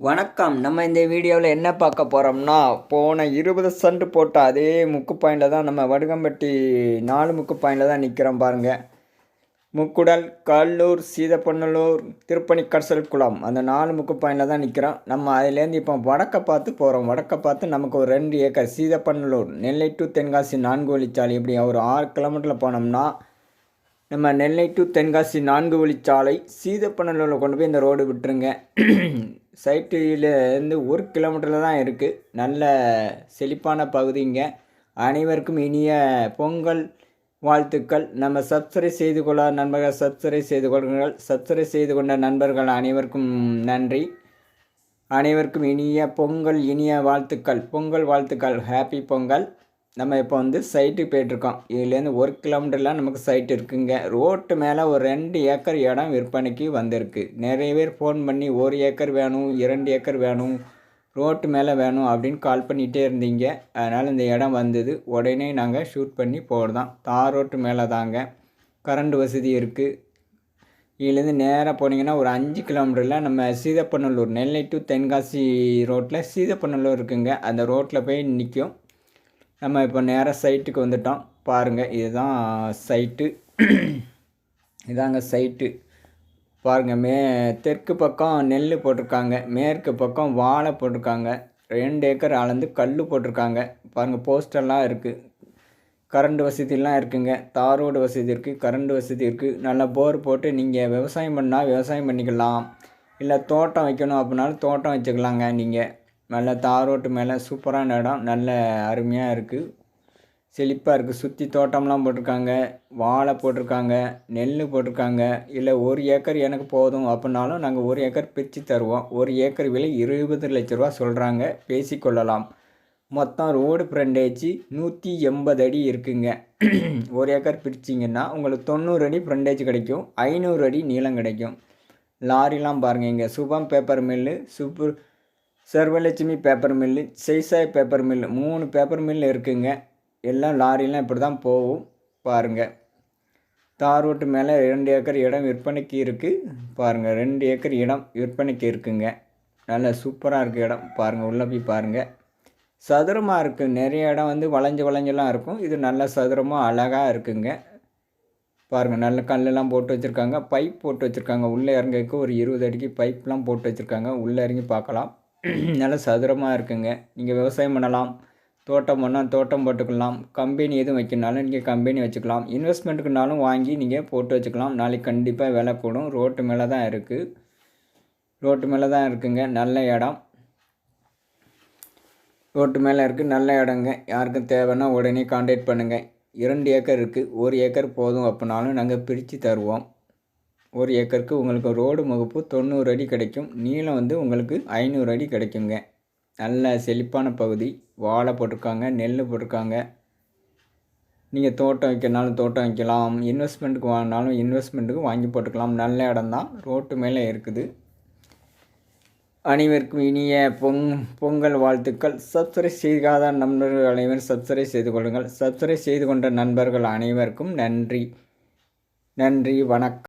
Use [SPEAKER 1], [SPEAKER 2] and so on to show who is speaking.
[SPEAKER 1] வணக்கம். நம்ம இந்த வீடியோவில் என்ன பார்க்க போகிறோம்னா போன இருபது சென்ட் போட்ட அதே முக்கு பாயிண்டில் தான் நம்ம வடுகம்பட்டி நாலு முக்கு பாயிண்டில் தான் நிற்கிறோம் பாருங்கள் முக்குடல் கல்லூர் சீதப்பண்ணலூர் திருப்பணிக்கடசல் குளம் அந்த நாலு முக்கு பாயிண்டில் தான் நிற்கிறோம் நம்ம அதுலேருந்து இப்போ வடக்க பார்த்து போகிறோம் வடக்க பார்த்து நமக்கு ஒரு ரெண்டு ஏக்கர் சீதப்பண்ணலூர் நெல்லை டு தென்காசி நான்கு வழிச்சாலை இப்படி ஒரு ஆறு கிலோமீட்டரில் போனோம்னா நம்ம நெல்லை டு தென்காசி நான்கு வழிச்சாலை சீதப்பண்ணலூரில் கொண்டு போய் இந்த ரோடு விட்டுருங்க. சைட்டிலேருந்து ஒரு கிலோமீட்டரில் தான் இருக்குது நல்ல செழிப்பான பகுதிங்க அனைவருக்கும் இனிய பொங்கல் வாழ்த்துக்கள். நம்ம சப்ஸ்கிரைப் செய்து கொள்ள நண்பர்கள் சப்ஸ்கிரைப் செய்து கொள்ளுங்கள். சப்ஸ்கிரைப் செய்து கொண்ட நண்பர்கள் அனைவருக்கும் நன்றி. அனைவருக்கும் இனிய பொங்கல் இனிய வாழ்த்துக்கள். பொங்கல் வாழ்த்துக்கள். ஹாப்பி பொங்கல். நம்ம இப்போ வந்து சைட்டுக்கு போயிட்டுருக்கோம். இதுலேருந்து ஒரு கிலோமீட்டர்லாம் நமக்கு சைட் இருக்குங்க. ரோட்டு மேலே ஒரு ரெண்டு ஏக்கர் இடம் விற்பனைக்கு வந்திருக்கு. நிறைய பேர் ஃபோன் பண்ணி ஒரு ஏக்கர் வேணும் இரண்டு ஏக்கர் வேணும் ரோட்டு மேலே வேணும் அப்படின்னு கால் பண்ணிகிட்டே இருந்தீங்க. அதனால் இந்த இடம் வந்தது. உடனே நாங்கள் ஷூட் பண்ணி போகிறதான் தார் ரோட்டு மேலே தாங்க. கரண்ட் வசதி இருக்குது இதுலேருந்து நேராக போனீங்கன்னா ஒரு அஞ்சு கிலோமீட்டரில் நம்ம சீதப்பநல்லூர் நெல்லை டு தென்காசி ரோட்டில் சீதப்பநல்லூர் இருக்குங்க. அந்த ரோட்டில் போய் நிற்கும் நம்ம இப்போ நேராக சைட்டுக்கு வந்துட்டோம். பாருங்கள் இதுதான் சைட்டு இதாங்க சைட்டு பாருங்கள் மே தெற்கு பக்கம் நெல் போட்டிருக்காங்க. மேற்கு பக்கம் வாழை போட்டிருக்காங்க. ரெண்டு ஏக்கர் அளந்து கல் போட்டிருக்காங்க. பாருங்கள் போஸ்டர்லாம் இருக்குது கரண்ட் வசதிலாம் இருக்குங்க. தாரோடு வசதி இருக்குது கரண்ட் வசதி இருக்குது நல்லா போர் போட்டு நீங்கள் விவசாயம் பண்ணால் விவசாயம் பண்ணிக்கலாம். இல்லை தோட்டம் வைக்கணும் அப்படின்னாலும் தோட்டம் வச்சுக்கலாங்க நீங்கள் மேலே தார் ரோட்டு மேலே சூப்பரான இடம் நல்ல அருமையாக இருக்குது செழிப்பாக இருக்குது சுற்றி தோட்டம்லாம் போட்டிருக்காங்க வாழை போட்டிருக்காங்க நெல் போட்டிருக்காங்க. இல்லை ஒரு ஏக்கர் எனக்கு போதும் அப்படின்னாலும் நாங்கள் ஒரு ஏக்கர் பிரித்து தருவோம். ஒரு ஏக்கர் விலை இருபது லட்ச ரூபா சொல்கிறாங்க பேசிக்கொள்ளலாம். மொத்தம் ரோடு ஃப்ரண்டேஜ் நூற்றி எண்பது அடி இருக்குங்க. ஒரு ஏக்கர் பிரிச்சிங்கன்னா உங்களுக்கு தொண்ணூறு அடி ஃப்ரண்டேஜ் கிடைக்கும். ஐநூறு அடி நீளம் கிடைக்கும். லாரிலாம் பாருங்கள் இங்கே. Subam paper mill super Sarvalakshmi paper mill Seshasayee paper mill மூணு பேப்பர் மில்லு இருக்குங்க. எல்லாம் லாரிலாம் இப்படி தான் போகும் பாருங்கள் தார் ரோட்டு மேலே ரெண்டு ஏக்கர் இடம் விற்பனைக்கு இருக்குது பாருங்கள் ரெண்டு ஏக்கர் இடம் விற்பனைக்கு இருக்குங்க. நல்ல சூப்பராக இருக்குது இடம் பாருங்கள் உள்ளே போய் பாருங்கள் சதுரமாக இருக்குது நிறைய இடம் வந்து வளைஞ்சு வளைஞ்செல்லாம் இருக்கும். இது நல்ல சதுரமாக அழகாக இருக்குங்க. பாருங்கள் நல்ல கல்லெல்லாம் போட்டு வச்சுருக்காங்க. பைப் போட்டு வச்சுருக்காங்க. உள்ளே இறங்கக்கு ஒரு இருபது அடிக்கு பைப்லாம் போட்டு வச்சுருக்காங்க. உள்ளே இறங்கி பார்க்கலாம். நல்ல சதுரமாக இருக்குங்க. நீங்கள் விவசாயம் பண்ணலாம். தோட்டம் பண்ணால் தோட்டம் போட்டுக்கலாம். கம்பெனி எதுவும் வைக்கணுனாலும் நீங்கள் கம்பெனி வச்சுக்கலாம். இன்வெஸ்ட்மெண்ட்டுக்குனாலும் வாங்கி நீங்கள் போட்டு வச்சுக்கலாம். நாளைக்கு கண்டிப்பாக விலை கூடும். ரோட்டு மேலே தான் இருக்குது ரோட்டு மேலே தான் இருக்குங்க. நல்ல இடம். ரோட்டு மேலே இருக்குது நல்ல இடங்க. யாருக்கும் தேவைன்னா உடனே காண்டாக்ட் பண்ணுங்கள் இரண்டு ஏக்கர் இருக்குது ஒரு ஏக்கர் போதும் அப்படின்னாலும் நாங்கள் பிரித்து தருவோம். ஒரு ஏக்கருக்கு உங்களுக்கு ரோடு முகப்பு தொண்ணூறு அடி கிடைக்கும். நீளம் வந்து உங்களுக்கு ஐநூறு அடி கிடைக்குங்க. நல்ல செழிப்பான பகுதி. வாழை போட்டிருக்காங்க நெல் போட்டிருக்காங்க. நீங்கள் தோட்டம் வைக்கனாலும் தோட்டம் வைக்கலாம். இன்வெஸ்ட்மெண்ட்டுக்கு வாங்கினாலும் இன்வெஸ்ட்மெண்ட்டுக்கு வாங்கி போட்டுக்கலாம். நல்ல இடம் தான் ரோட்டு மேலே இருக்குது. அனைவருக்கும் இனிய பொங் பொங்கல் வாழ்த்துக்கள். சப்ஸ்கிரைப் செய்யாத நண்பர்கள் அனைவரும் சப்ஸ்கிரைப் செய்து கொள்ளுங்கள். சப்ஸ்கிரைப் செய்து கொண்ட நண்பர்கள் அனைவருக்கும் நன்றி. நன்றி. வணக்கம்.